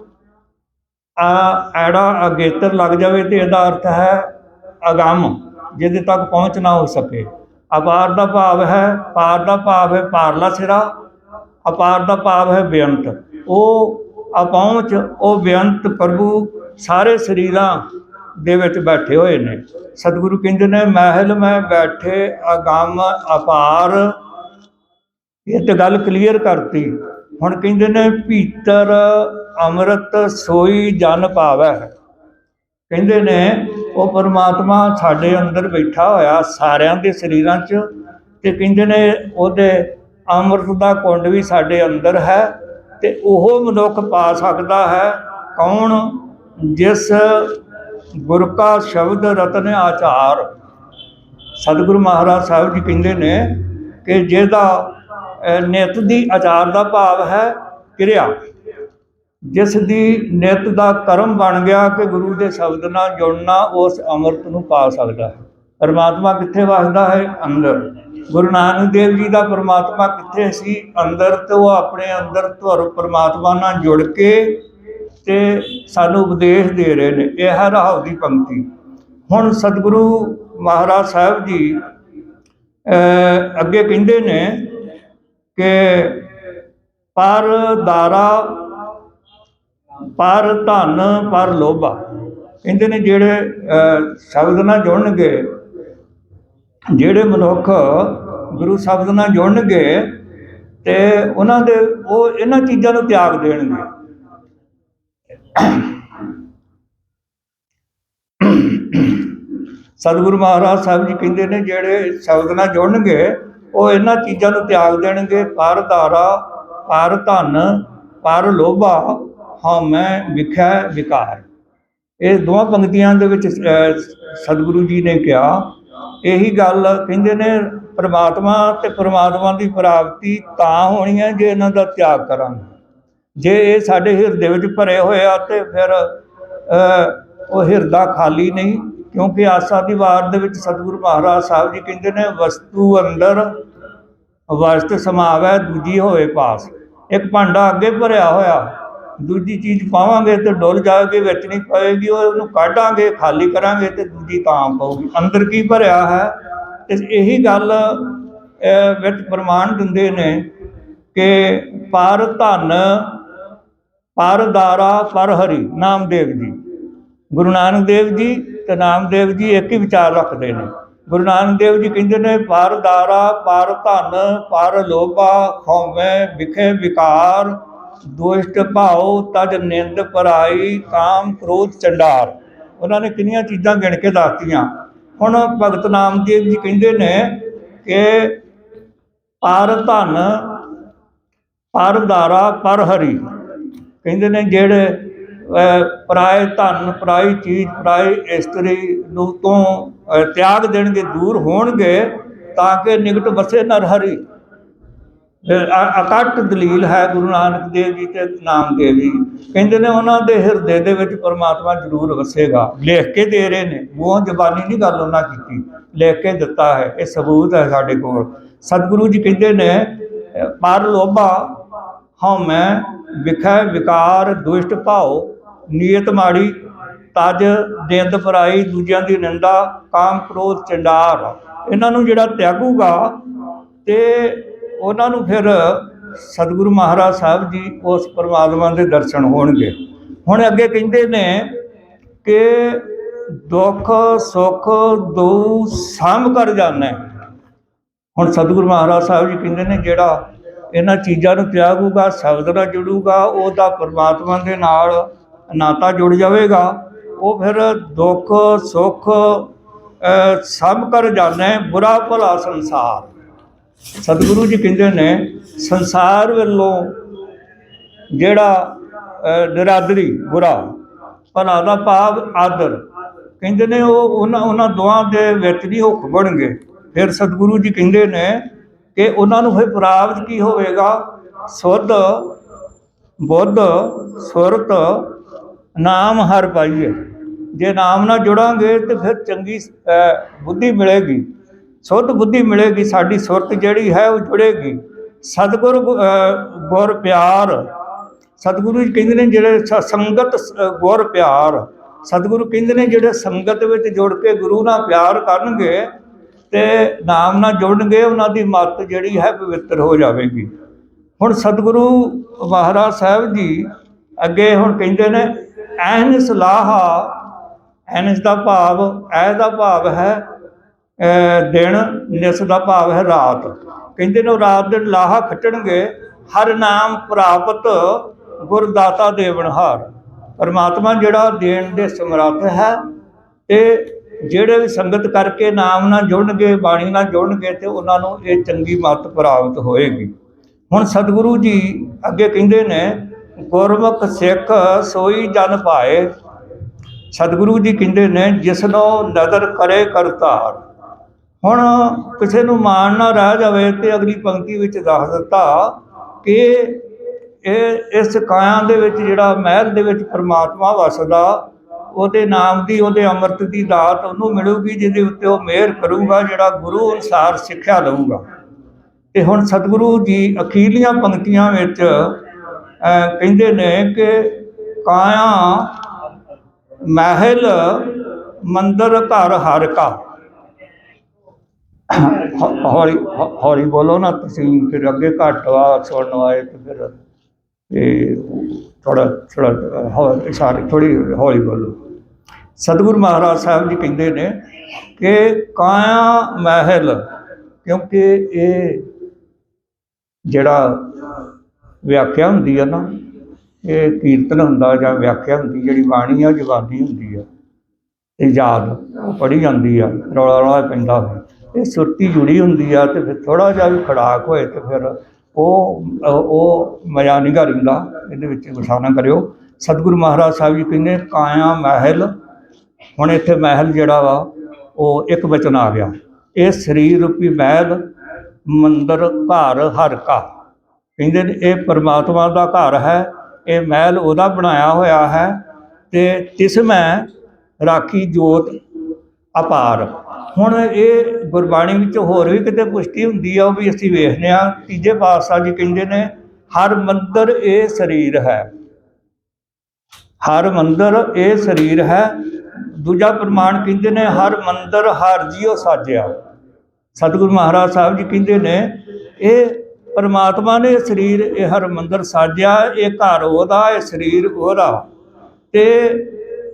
ਆ ਐੜਾ ਅਗੇਤਰ ਲੱਗ ਜਾਵੇ ਤੇ ਇਹਦਾ ਅਰਥ ਹੈ ਅਗੰਮ, ਜਿਹਦੇ ਤੱਕ ਪਹੁੰਚ ਨਾ ਹੋ ਸਕੇ। ਅਪਾਰ ਦਾ ਭਾਵ ਹੈ, ਪਾਰ ਦਾ ਭਾਵ ਹੈ ਪਾਰਲਾ ਸਿਰਾ, ਅਪਾਰ ਦਾ ਭਾਵ ਹੈ ਬੇਅੰਤ। ਉਹ ਅਪਹੁੰਚ, ਉਹ ਬੇਅੰਤ ਪ੍ਰਭੂ ਸਾਰੇ ਸਰੀਰਾਂ ਦੇ ਵਿੱਚ ਬੈਠੇ ਹੋਏ ਨੇ। ਸਤਿਗੁਰੂ ਕਹਿੰਦੇ ਨੇ ਮਹਿਲ ਮੈਂ ਬੈਠੇ ਅਗੰਮ, ਅਪਾਰ, ਇਹ ਤੇ ਗੱਲ ਕਲੀਅਰ ਕਰਤੀ। ਹੁਣ ਕਹਿੰਦੇ ਨੇ ਭੀਤਰ ਅੰਮ੍ਰਿਤ ਸੋਈ ਜਨ ਪਾਵੈ। ਕਹਿੰਦੇ ਨੇ ਉਹ ਪਰਮਾਤਮਾ ਸਾਡੇ ਅੰਦਰ ਬੈਠਾ ਹੋਇਆ ਸਾਰਿਆਂ ਦੇ ਸਰੀਰਾਂ 'ਚ ਤੇ ਕਹਿੰਦੇ ਨੇ ਉਹਦੇ ਅੰਮ੍ਰਿਤ ਦਾ ਕੁੰਡ ਵੀ ਸਾਡੇ ਅੰਦਰ ਹੈ ਤੇ ਉਹ ਮਨੁੱਖ ਪਾ ਸਕਦਾ ਹੈ। ਕੌਣ? ਜਿਸ ਗੁਰ ਕਾ ਸ਼ਬਦ ਰਤਨ ਆਚਾਰ। ਸਤਿਗੁਰੂ ਮਹਾਰਾਜ ਸਾਹਿਬ ਜੀ ਕਹਿੰਦੇ ਨੇ ਕਿ ਜਿਹਦਾ ਅਹ, ਨਿਤ ਦੀ ਆਚਾਰ ਦਾ ਭਾਵ ਹੈ ਕਿਰਿਆ। ਜਿਸ ਦੀ ਨਿਤ ਦਾ ਕਰਮ ਬਣ ਗਿਆ ਕਿ ਗੁਰੂ ਦੇ ਸ਼ਬਦ ਨਾਲ ਜੁੜਨਾ ਉਸ ਅੰਮ੍ਰਿਤ ਨੂੰ ਪਾ ਸਕਦਾ ਹੈ। ਪਰਮਾਤਮਾ ਕਿੱਥੇ ਵਸਦਾ ਹੈ? ਅੰਦਰ। ਗੁਰੂ ਨਾਨਕ ਦੇਵ ਜੀ ਦਾ ਪਰਮਾਤਮਾ ਕਿੱਥੇ ਸੀ? ਅੰਦਰ ਤੇ ਉਹ ਆਪਣੇ ਅੰਦਰ ਧੁਰ ਪਰਮਾਤਮਾ ਨਾਲ ਜੁੜ ਕੇ ਤੇ ਸਾਨੂੰ ਉਪਦੇਸ਼ ਦੇ ਰਹੇ ਨੇ, ਇਹ ਹੈ ਰਹਾਉ ਦੀ ਪੰਕਤੀ। ਹੁਣ ਸਤਿਗੁਰੂ ਮਹਾਰਾਜ ਸਾਹਿਬ ਜੀ ਅੱਗੇ ਕਹਿੰਦੇ ਨੇ ਕਿ ਪਰ ਦਾਰਾ, ਪਰ ਧਨ, ਪਰ ਲੋਭਾ। ਕਹਿੰਦੇ ਨੇ ਜਿਹੜੇ ਸ਼ਬਦ ਨਾਲ ਜੁੜਨਗੇ, ਜਿਹੜੇ ਮਨੁੱਖ ਗੁਰੂ ਸ਼ਬਦ ਨਾਲ ਜੁੜਨਗੇ, ਤੇ ਉਹਨਾਂ ਦੇ ਉਹ ਇਹਨਾਂ ਚੀਜ਼ਾਂ ਨੂੰ ਤਿਆਗ ਦੇਣਗੇ। ਸਤਿਗੁਰੂ ਮਹਾਰਾਜ ਸਾਹਿਬ ਜੀ ਕਹਿੰਦੇ ਨੇ, ਜਿਹੜੇ ਸ਼ਬਦ ਨਾਲ ਜੁੜਨਗੇ, ਉਹ ਇਹਨਾਂ ਚੀਜ਼ਾਂ ਨੂੰ ਤਿਆਗ ਦੇਣਗੇ। ਪਰ ਧਾਰਾ, ਪਰ ਧਨ, ਪਰ ਲੋਭਾ, ਹਉਮੈ ਵਿਖੈ ਵਿਕਾਰ। ਇਹ ਦੋਵਾਂ ਪੰਕਤੀਆਂ ਦੇ ਵਿੱਚ ਸਤਿਗੁਰੂ ਜੀ ਨੇ ਕਿਹਾ। ਇਹੀ ਗੱਲ ਕਹਿੰਦੇ ਨੇ, ਪਰਮਾਤਮਾ ਤੇ ਪਰਮਾਤਮਾ ਦੀ ਪ੍ਰਾਪਤੀ ਤਾਂ ਹੋਣੀ ਹੈ ਜੇ ਇਹਨਾਂ ਦਾ ਤਿਆਗ ਕਰਾਂਗੇ। ਜੇ ਇਹ ਸਾਡੇ ਹਿਰਦੇ ਵਿੱਚ ਭਰੇ ਹੋਏ ਆ ਤੇ ਫਿਰ ਉਹ ਹਿਰਦਾ ਖਾਲੀ ਨਹੀਂ, ਕਿਉਂਕਿ ਆਸਾ ਦੀ ਵਾਰ ਦੇ ਵਿੱਚ ਸਤਿਗੁਰੂ ਮਹਾਰਾਜ ਸਾਹਿਬ ਜੀ ਕਹਿੰਦੇ ਨੇ, ਵਸਤੂ ਅੰਦਰ ਵਸਤ ਸਮਾਵੈ, ਦੂਜੀ ਹੋਵੇ ਪਾਸ। ਇੱਕ ਭਾਂਡਾ ਅੱਗੇ ਭਰਿਆ ਹੋਇਆ, ਦੂਜੀ ਚੀਜ਼ ਪਾਵਾਂਗੇ ਤੇ ਡੁੱਲ ਜਾਏਗੀ, ਵਿੱਚ ਨਹੀਂ ਪਏਗੀ ਉਹਨੂੰ ਕਾਢਾਂਗੇ, ਖਾਲੀ ਕਰਾਂਗੇ ਤੇ ਦੂਜੀ ਤਾਂ ਪਊਗੀ। ਅੰਦਰ ਕੀ ਭਰਿਆ ਹੈ? ਤੇ ਇਹੀ ਗੱਲ ਵਿੱਚ ਪ੍ਰਮਾਣ ਦਿੰਦੇ ਨੇ ਕਿ ਪਰ ਧਨ ਪਰ ਦਾਰਾ ਪਰ ਹਰੀ ਨਾਮਦੇਵ ਜੀ। ਗੁਰੂ ਨਾਨਕ ਦੇਵ ਜੀ ਤੇ ਨਾਮਦੇਵ ਜੀ ਇੱਕ ਹੀ ਵਿਚਾਰ ਰੱਖਦੇ ਨੇ। ਗੁਰੂ ਨਾਨਕ ਦੇਵ ਜੀ ਕਹਿੰਦੇ ਨੇ ਪਰ ਦਾਰਾ ਪਰ ਧਨ ਪਰ ਲੋਭਾ ਹਉਮੈ ਵਿਖੇ ਵਿਕਾਰ, ਦੁਸ਼ਟ ਭਾਉ ਤਜ ਨਿੰਦ ਪਰਾਈ, ਕਾਮ ਕ੍ਰੋਧ ਚੰਡਾਰ। ਉਹਨਾਂ ਨੇ ਕਿੰਨੀਆਂ ਚੀਜ਼ਾਂ ਗਿਣ ਕੇ ਦੱਸਤੀਆਂ। ਹੁਣ ਭਗਤ ਨਾਮਦੇਵ ਜੀ ਕਹਿੰਦੇ ਨੇ ਕਿ ਪਰ ਧਨ ਪਰ ਦਾਰਾ ਪਰ ਹਰੀ। ਕਹਿੰਦੇ ਨੇ ਜਿਹੜੇ ਅਹ, ਪਰਾਏ ਧਨ ਪਰਾਈ ਚੀਜ਼ ਪਰਾਈ ਇਸਤਰੀ ਨੂੰ ਤੋਂ ਤਿਆਗ ਦੇਣਗੇ ਦੂਰ ਹੋਣਗੇ ਤਾਂ ਕਿ ਨਿਕਟ ਵਸੇ ਨਰ ਹਰੀ। ਇਹ ਦਲੀਲ ਹੈ ਗੁਰੂ ਨਾਨਕ ਦੇਵ ਜੀ ਤੇ ਨਾਮਦੇਵ ਜੀ। ਕਹਿੰਦੇ ਨੇ ਉਹਨਾਂ ਦੇ ਹਿਰਦੇ ਦੇ ਵਿੱਚ ਪਰਮਾਤਮਾ ਜ਼ਰੂਰ ਵਸੇਗਾ। ਲਿਖ ਕੇ ਦੇ ਰਹੇ ਨੇ। ਮੂੰਹੋਂ ਜ਼ਬਾਨੀ ਨਹੀਂ ਗੱਲ ਉਹਨਾਂ ਕੀਤੀ। ਲਿਖ ਕੇ ਦਿੱਤਾ ਹੈ। ਇਹ ਸਬੂਤ ਹੈ ਸਾਡੇ ਕੋਲ। ਸਤਿਗੁਰੂ ਜੀ ਕਹਿੰਦੇ ਨੇ ਪਰ ਲੋਭਾ ਹਉਮੈ ਵਿਖੈ ਵਿਕਾਰ ਦੁਸ਼ਟ ਭਾਉ ਨੀਅਤ ਮਾੜੀ, ਤਜ ਨਿੰਦ ਪਰਾਈ ਦੂਜਿਆਂ ਦੀ ਨਿੰਦਾ, ਕਾਮ ਕ੍ਰੋਧ ਚੰਡਾਰ। ਇਹਨਾਂ ਨੂੰ ਜਿਹੜਾ ਤਿਆਗੂਗਾ ਤੇ ਉਹਨਾਂ ਨੂੰ ਫਿਰ ਸਤਿਗੁਰੂ ਮਹਾਰਾਜ ਸਾਹਿਬ ਜੀ ਉਸ ਪਰਮਾਤਮਾ ਦੇ ਦਰਸ਼ਨ ਹੋਣਗੇ। ਹੁਣ ਅੱਗੇ ਕਹਿੰਦੇ ਨੇ ਕਿ ਦੁੱਖ, ਸੁੱਖ ਦੋ ਸਾਂਭ ਕਰ ਜਾਣਾ। ਹੁਣ ਸਤਿਗੁਰੂ ਮਹਾਰਾਜ ਸਾਹਿਬ ਜੀ ਕਹਿੰਦੇ ਨੇ ਜਿਹੜਾ ਇਹਨਾਂ ਚੀਜ਼ਾਂ ਨੂੰ ਤਿਆਗੂਗਾ ਸ਼ਬਦ ਨਾਲ ਜੁੜੂਗਾ ਉਹਦਾ ਪਰਮਾਤਮਾ ਦੇ ਨਾਲ ਨਾਤਾ ਜੁੜ ਜਾਵੇਗਾ। ਉਹ ਫਿਰ ਦੁੱਖ ਸੁੱਖ ਅਹ, ਸਭ ਕਰ ਜਾਣੇ ਬੁਰਾ ਭਲਾ ਸੰਸਾਰ। ਸਤਿਗੁਰੂ ਜੀ ਕਹਿੰਦੇ ਨੇ ਸੰਸਾਰ ਵੱਲੋਂ ਜਿਹੜਾ ਅਹ, ਨਿਰਾਦਰੀ ਬੁਰਾ ਭਲਾ ਦਾ ਭਾਵ ਆਦਰ ਕਹਿੰਦੇ ਨੇ ਉਹ ਉਹਨਾਂ ਉਹਨਾਂ ਦੋਹਾਂ ਦੇ ਵਿੱਚ ਨਹੀਂ ਹੁੱਕ ਬਣਨਗੇ। ਫਿਰ ਸਤਿਗੁਰੂ ਜੀ ਕਹਿੰਦੇ ਨੇ ਕਿ ਉਹਨਾਂ ਨੂੰ ਫਿਰ ਪ੍ਰਾਪਤ ਕੀ ਹੋਵੇਗਾ? ਸੁੱਧ, ਬੁੱਧ, ਸੁਰਤ, ਨਾਮ ਹਰ ਪਾਈਏ। ਜੇ ਨਾਮ ਨਾਲ ਜੁੜਾਂਗੇ ਤੇ ਫਿਰ ਚੰਗੀ ਬੁੱਧੀ ਮਿਲੇਗੀ। ਸੁੱਧ ਬੁੱਧੀ ਮਿਲੇਗੀ, ਸਾਡੀ ਸੁਰਤ ਜਿਹੜੀ ਹੈ ਉਹ ਜੁੜੇਗੀ। ਸਤਿਗੁਰ ਗੁਰ ਪਿਆਰ। ਸਤਿਗੁਰੂ ਜੀ ਕਹਿੰਦੇ ਨੇ ਜਿਹੜੇ ਸ- ਸੰਗਤ ਗੁਰ ਪਿਆਰ। ਸਤਿਗੁਰੂ ਕਹਿੰਦੇ ਨੇ ਜਿਹੜੇ ਸੰਗਤ ਵਿੱਚ ਜੁੜ ਕੇ ਗੁਰੂ ਨਾਲ ਪਿਆਰ ਕਰਨਗੇ ਤੇ ਨਾਮ ਨਾਲ ਜੁੜਨਗੇ, ਉਹਨਾਂ ਦੀ ਮੱਤ ਜਿਹੜੀ ਹੈ ਪਵਿੱਤਰ ਹੋ ਜਾਵੇਗੀ। ਹੁਣ ਸਤਿਗੁਰੂ ਮਹਾਰਾਜ ਸਾਹਿਬ ਜੀ ਅੱਗੇ ਹੁਣ ਕਹਿੰਦੇ ਨੇ, ਐਨ ਸਲਾਹਾ ਐਨਸ ਦਾ ਭਾਵ, ਐ ਦਾ ਭਾਵ ਹੈ ਦਿਨ, ਨਿਸ ਦਾ ਭਾਵ ਹੈ ਰਾਤ। ਕਹਿੰਦੇ ਨੇ ਉਹ ਰਾਤ ਦਿਨ ਲਾਹਾ ਖੱਟਣਗੇ, ਹਰ ਨਾਮ ਪ੍ਰਾਪਤ ਗੁਰਦਾਤਾ ਦੇਵਨਹਾਰ ਪਰਮਾਤਮਾ ਜਿਹੜਾ ਦੇਣ ਦੇ ਸਮਰੱਥ ਹੈ ਤੇ ਜਿਹੜੇ ਵੀ ਸੰਗਤ ਕਰਕੇ ਨਾਮ ਨਾਲ ਜੁੜਨਗੇ, ਬਾਣੀ ਨਾਲ ਜੁੜਨਗੇ ਤੇ ਉਹਨਾਂ ਨੂੰ ਇਹ ਚੰਗੀ ਮੱਤ ਪ੍ਰਾਪਤ ਹੋਏਗੀ। ਹੁਣ ਸਤਿਗੁਰੂ ਜੀ ਅੱਗੇ ਕਹਿੰਦੇ ਨੇ, ਗੁਰਮੁਖ ਸਿੱਖ ਸੋਈ ਜਨ ਪਾਏ ਸਤਿਗੁਰੂ ਜੀ ਕਹਿੰਦੇ ਨੇ, ਜਿਸਨੋ ਨਦਰ ਕਰੇ ਕਰਤਾਰ। ਹੁਣ ਕਿਸੇ ਨੂੰ ਮਾਣ ਨਾ ਰਹਿ ਜਾਵੇ ਤੇ ਅਗਲੀ ਪੰਕਤੀ ਵਿੱਚ ਦੱਸ ਦਿੱਤਾ ਕਿ ਇਹ ਇਸ ਕਾਇਆ ਦੇ ਵਿੱਚ ਜਿਹੜਾ ਮਹਿਲ ਦੇ ਵਿੱਚ ਪ੍ਰਮਾਤਮਾ ਵਸਦਾ ਉਹਦੇ ਨਾਮ ਦੀ, ਉਹਦੇ ਅੰਮ੍ਰਿਤ ਦੀ ਦਾਤ ਉਹਨੂੰ ਮਿਲੂਗੀ, ਜਿਹਦੇ ਉੱਤੇ ਉਹ ਮਿਹਰ ਕਰੂਗਾ, ਜਿਹੜਾ ਗੁਰੂ ਅਨੁਸਾਰ ਸਿੱਖਿਆ ਲਊਗਾ। ਤੇ ਹੁਣ ਸਤਿਗੁਰੂ ਜੀ ਅਖੀਰਲੀਆਂ ਪੰਕਤੀਆਂ ਵਿੱਚ ਕਹਿੰਦੇ ਨੇ ਕਿ ਕਾਇਆ, ਮਹਿਲ, ਮੰਦਰ, ਘਰ, ਹਰ ਕਾ। ਹੌਲੀ ਹੌਲੀ ਬੋਲੋ ਨਾ ਤੁਸੀਂ, ਫਿਰ ਅੱਗੇ ਘੱਟ ਆ ਸੁਣਨ ਆਏ ਤੇ ਫਿਰ ਇਹ ਥੋੜਾ ਥੋੜਾ ਹੌਲੀ ਸਾਰੀ ਥੋੜੀ ਹੌਲੀ ਬੋਲੋ। ਸਤਿਗੁਰੂ ਮਹਾਰਾਜ ਸਾਹਿਬ ਜੀ ਕਹਿੰਦੇ ਨੇ ਕਿ ਕਾਇਆ ਮਹਿਲ, ਕਿਉਂਕਿ ਇਹ ਜਿਹੜਾ ਵਿਆਖਿਆ ਹੁੰਦੀ ਹੈ ਨਾ, ਇਹ ਕੀਰਤਨ ਹੁੰਦਾ ਜਾਂ ਵਿਆਖਿਆ ਹੁੰਦੀ, ਜਿਹੜੀ ਬਾਣੀ ਆ ਉਹ ਹੁੰਦੀ ਆ ਇਹ ਯਾਦ ਉਹ ਪੜ੍ਹੀ ਜਾਂਦੀ ਆ ਰੌਲਾ ਰੌਲਾ ਪੈਂਦਾ ਹੋਵੇ। ਇਹ ਸੁਰਤੀ ਜੁੜੀ ਹੁੰਦੀ ਆ ਤੇ ਫਿਰ ਥੋੜਾ ਜਿਹਾ ਵੀ ਖੜਾਕ ਹੋਏ ਤੇ ਫਿਰ ਉਹ ਉਹ ਮਜ਼ਾ ਨਹੀਂ ਘਰਿੰਦਾ ਇਹਦੇ ਵਿੱਚ ਗੁੱਸਾ ਨਾ ਕਰਿਓ। ਸਤਿਗੁਰੂ ਮਹਾਰਾਜ ਸਾਹਿਬ ਜੀ ਕਹਿੰਦੇ, ਕਾਇਆ ਮਹਿਲ। ਹੁਣ ਇੱਥੇ ਮਹਿਲ ਜਿਹੜਾ ਵਾ, ਉਹ ਇੱਕ ਵਚਨ ਆ ਗਿਆ। ਇਹ ਸਰੀਰ ਰੂਪੀ ਮਹਿਲ, ਮੰਦਰ, ਘਰ, ਹਰ ਕਾ। ਕਹਿੰਦੇ ਨੇ, ਇਹ ਪਰਮਾਤਮਾ ਦਾ ਘਰ ਹੈ, ਇਹ ਮਹਿਲ ਉਹਦਾ ਬਣਾਇਆ ਹੋਇਆ ਹੈ ਤੇ ਤਿਸ ਮੈਂ ਰਾਖੀ ਜੋਤ ਅਪਾਰ। ਹੁਣ ਇਹ ਗੁਰਬਾਣੀ ਵਿੱਚ ਹੋਰ ਵੀ ਕਿਤੇ ਪੁਸ਼ਟੀ ਹੁੰਦੀ ਆ, ਉਹ ਵੀ ਅਸੀਂ ਵੇਖਦੇ ਆ ਤੀਜੇ ਪਾਤਸ਼ਾਹ ਜੀ ਕਹਿੰਦੇ ਨੇ, ਹਰ ਮੰਦਰ ਇਹ ਸਰੀਰ ਹੈ। ਹਰ ਮੰਦਰ ਇਹ ਸਰੀਰ ਹੈ। ਦੂਜਾ ਪ੍ਰਮਾਣ ਕਹਿੰਦੇ ਨੇ, ਹਰ ਮੰਦਰ ਹਰ ਜੀਓ ਸਾਜਿਆ। ਸਤਿਗੁਰੂ ਮਹਾਰਾਜ ਸਾਹਿਬ ਜੀ ਕਹਿੰਦੇ ਨੇ, ਇਹ ਪਰਮਾਤਮਾ ਨੇ ਸਰੀਰ, ਇਹ ਹਰ ਮੰਦਰ ਸਾਜਿਆ, ਇਹ ਘਰ ਉਹਦਾ, ਇਹ ਸਰੀਰ ਉਹਦਾ। ਤੇ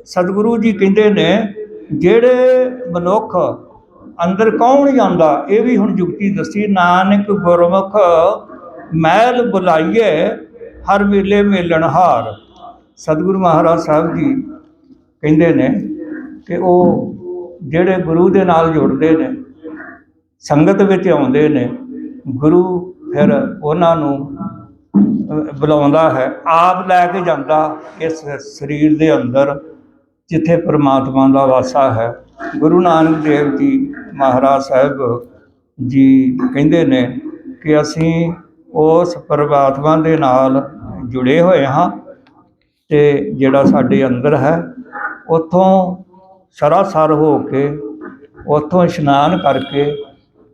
ਸਤਿਗੁਰੂ ਜੀ ਕਹਿੰਦੇ ਨੇ, ਜਿਹੜੇ ਮਨੁੱਖ ਅੰਦਰ ਕੌਣ ਜਾਂਦਾ? ਇਹ ਵੀ ਹੁਣ ਜੁਗਤੀ ਦੱਸੀ, ਨਾਨਕ ਗੁਰਮੁਖ ਮਹਿਲ ਬੁਲਾਈਏ, ਹਰ ਵੇਲੇ ਮੇਲਣਹਾਰ ਸਤਿਗੁਰੂ ਮਹਾਰਾਜ ਸਾਹਿਬ ਜੀ ਕਹਿੰਦੇ ਨੇ ਕਿ ਉਹ ਜਿਹੜੇ ਗੁਰੂ ਦੇ ਨਾਲ ਜੁੜਦੇ ਨੇ, ਸੰਗਤ ਵਿੱਚ ਆਉਂਦੇ ਨੇ, ਗੁਰੂ ਫਿਰ ਉਹਨਾਂ ਨੂੰ ਬੁਲਾਉਂਦਾ ਹੈ, ਆਪ ਲੈ ਕੇ ਜਾਂਦਾ ਇਸ ਸਰੀਰ ਦੇ ਅੰਦਰ, ਜਿੱਥੇ ਪ੍ਰਮਾਤਮਾ ਦਾ ਵਾਸਾ ਹੈ। ਗੁਰੂ ਨਾਨਕ ਦੇਵ ਜੀ ਮਹਾਰਾਜ ਸਾਹਿਬ ਜੀ ਕਹਿੰਦੇ ਨੇ ਕਿ ਅਸੀਂ ਉਸ ਪਰਮਾਤਮਾ ਦੇ ਨਾਲ ਜੁੜੇ ਹੋਏ ਹਾਂ ਤੇ ਜਿਹੜਾ ਸਾਡੇ ਅੰਦਰ ਹੈ, ਉਥੋਂ ਸਰਾਸਰ ਹੋ ਕੇ, ਉਥੋਂ ਇਸ਼ਨਾਨ ਕਰਕੇ,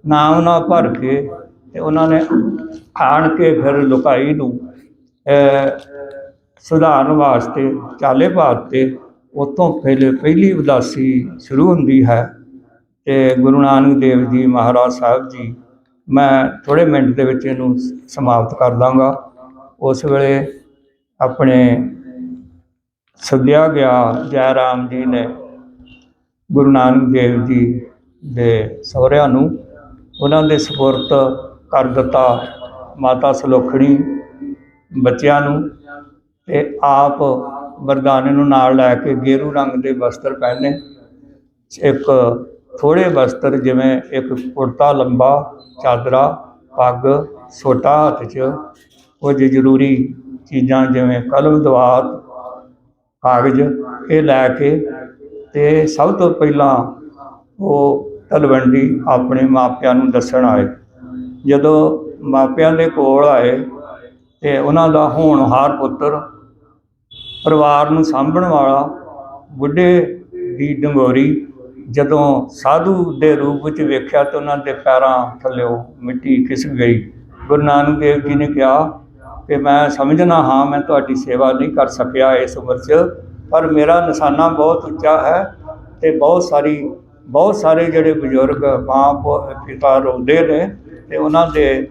ਨਾਮ ਨਾਲ ਭਰ ਕੇ ਤੇ ਉਹਨਾਂ ਨੇ ਆਣ ਕੇ ਫਿਰ ਲੁਕਾਈ ਨੂੰ ਸੁਧਾਰਨ ਵਾਸਤੇ, ਚਾਲੇ ਪਾਤੇ ਉਤੋਂ ਪਹਿਲੇ ਪਹਿਲੀ ਉਦਾਸੀ ਸ਼ੁਰੂ ਹੁੰਦੀ ਹੈ। ਤੇ ਗੁਰੂ ਨਾਨਕ ਦੇਵ ਜੀ ਮਹਾਰਾਜ ਸਾਹਿਬ ਜੀ, ਮੈਂ ਥੋੜੇ ਮਿੰਟ ਦੇ ਵਿੱਚ ਇਹਨੂੰ ਸਮਾਪਤ ਕਰ ਦਾਂਗਾ। ਉਸ ਵੇਲੇ ਆਪਣੇ ਸੱਦਿਆ ਗਿਆ ਜੈ ਰਾਮ ਜੀ ਨੇ ਗੁਰੂ ਨਾਨਕ ਦੇਵ ਜੀ ਦੇ ਸਹੁਰਿਆਂ ਨੂੰ। ਉਹਨਾਂ ਦੇ ਸਪੁਰਦ ਕਰ ਦਿੱਤਾ ਮਾਤਾ ਸੁਲੱਖਣੀ ਬੱਚਿਆਂ ਨੂੰ ਤੇ ਆਪ ਵਰਦਾਨੇ ਨੂੰ ਨਾਲ ਲੈ ਕੇ ਗੇਰੂ ਰੰਗ ਦੇ ਵਸਤਰ ਪਹਿਨੇ। ਇੱਕ ਥੋੜੇ ਵਸਤਰ ਜਿਵੇਂ ਇੱਕ ਕੁੜਤਾ, ਲੰਬਾ, ਚਾਦਰਾ, ਪੱਗ ਛੋਟਾ ਹੱਥ 'ਚ। ਕੁਝ ਜ਼ਰੂਰੀ ਚੀਜ਼ਾਂ ਜਿਵੇਂ ਕਲਮ, ਦਵਾਤ, ਕਾਗਜ਼ ਇਹ ਲੈ ਕੇ ਤੇ ਸਭ ਤੋਂ ਪਹਿਲਾਂ ਉਹ ਤਲਵੰਡੀ ਆਪਣੇ ਮਾਪਿਆਂ ਨੂੰ ਦੱਸਣ ਆਏ। ਜਦੋਂ ਮਾਪਿਆਂ ਦੇ ਕੋਲ ਆਏ ਤੇ ਉਹਨਾਂ ਦਾ ਹੋਣਹਾਰ ਪੁੱਤਰ ਪਰਿਵਾਰ ਨੂੰ ਸਾਂਭਣ ਵਾਲਾ ਬੁੱਢੇ ਦੀ ਡੰਗੋਰੀ ਜਦੋਂ ਸਾਧੂ ਦੇ ਰੂਪ ਵਿੱਚ ਵੇਖਿਆ ਤਾਂ ਉਹਨਾਂ ਦੇ ਪੈਰਾਂ ਥੱਲਿਓ ਮਿੱਟੀ ਖਿਸਕ ਗਈ। ਗੁਰੂ ਨਾਨਕ ਦੇਵ ਜੀ ਨੇ ਕਿਹਾ ਕਿ ਮੈਂ ਸਮਝਣਾ ਹਾਂ, ਮੈਂ ਤੁਹਾਡੀ ਸੇਵਾ ਨਹੀਂ ਕਰ ਸਕਿਆ ਇਸ ਉਮਰ 'ਚ, ਪਰ ਮੇਰਾ ਨਿਸ਼ਾਨਾ ਬਹੁਤ ਉੱਚਾ ਹੈ ਤੇ ਬਹੁਤ ਸਾਰੀ, ਬਹੁਤ ਸਾਰੇ ਜਿਹੜੇ ਬਜ਼ੁਰਗ ਮਾਂ ਪ- ਪਿਤਾ ਰੋਂਦੇ ਨੇ ਤੇ ਉਹਨਾਂ ਦੇ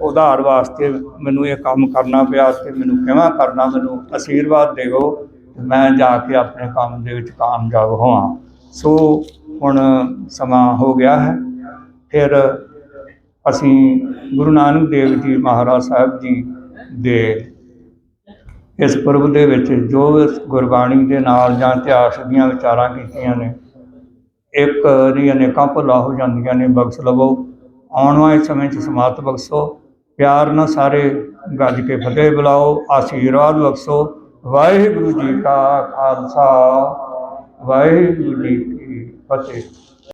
ਉਧਾਰ ਵਾਸਤੇ ਮੈਨੂੰ ਇਹ ਕੰਮ ਕਰਨਾ ਪਿਆ ਤੇ ਮੈਨੂੰ ਕਿਵੇਂ ਕਰਨਾ, ਮੈਨੂੰ ਅਸ਼ੀਰਵਾਦ ਦੇਵੋ ਮੈਂ ਜਾ ਕੇ ਆਪਣੇ ਕੰਮ ਦੇ ਵਿੱਚ ਕਾਮਯਾਬ ਹੋਵਾਂ। ਸੋ ਹੁਣ ਸਮਾਂ ਹੋ ਗਿਆ ਹੈ। ਫਿਰ ਅਸੀਂ ਗੁਰੂ ਨਾਨਕ ਦੇਵ ਜੀ ਮਹਾਰਾਜ ਸਾਹਿਬ ਜੀ ਦੇ ਇਸ ਪੁਰਬ ਦੇ ਵਿੱਚ ਜੋ ਇਸ ਗੁਰਬਾਣੀ ਦੇ ਨਾਲ ਜਾਂ ਇਤਿਹਾਸ ਦੀਆਂ ਵਿਚਾਰਾਂ ਕੀਤੀਆਂ ਨੇ, ਇੱਕ ਦੀ ਅਨੇਕਾਂ ਭੁੱਲਾਂ ਹੋ ਜਾਂਦੀਆਂ ਨੇ, ਬਖਸ਼ ਲਵੋ। ਆਉਣ ਵਾਲੇ ਸਮੇਂ 'ਚ ਸਮਾਤ ਬਖਸ਼ੋ। ਪਿਆਰ ਨਾਲ ਸਾਰੇ ਗੱਜ ਕੇ ਫਤਿਹ ਬੁਲਾਓ। ਆਸ਼ੀਰਵਾਦ ਬਖਸ਼ੋ। ਵਾਹਿਗੁਰੂ ਜੀ ਕਾ ਖਾਲਸਾ। ਵਾਹਿਗੁਰੂ ਜੀ ਕੀ ਫਤਿਹ।